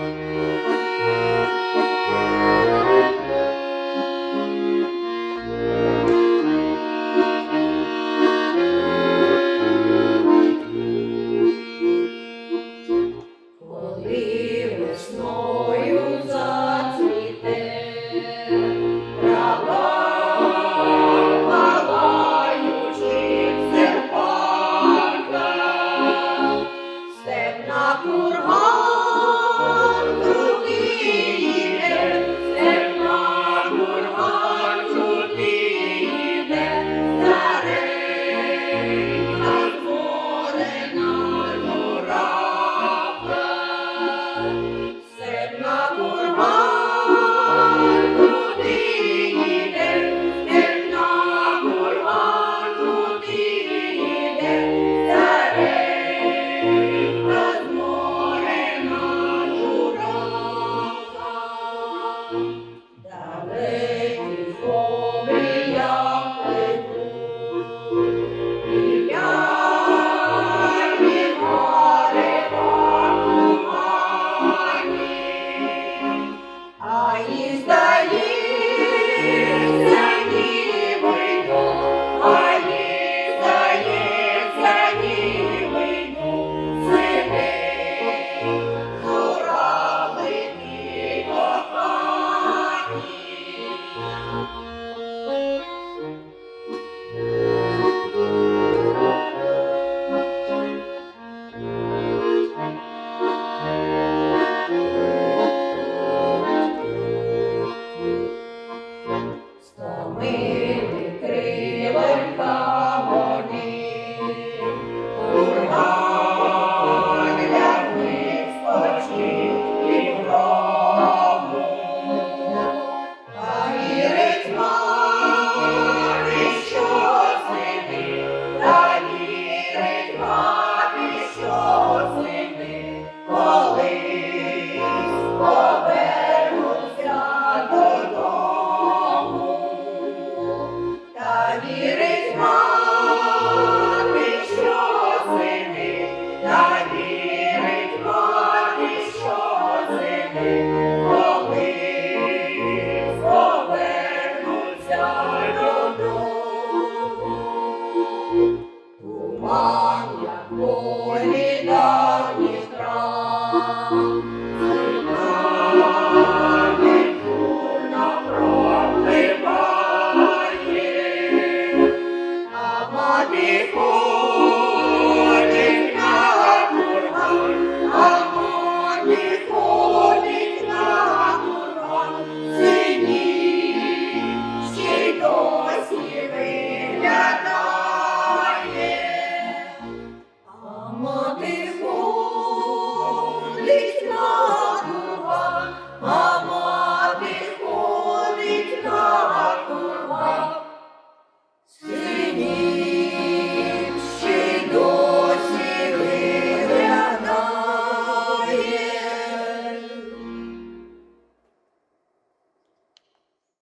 Коли вірить мати, що сини, та вірить мати, що сини, коли повернуться додому. Умання волі. people.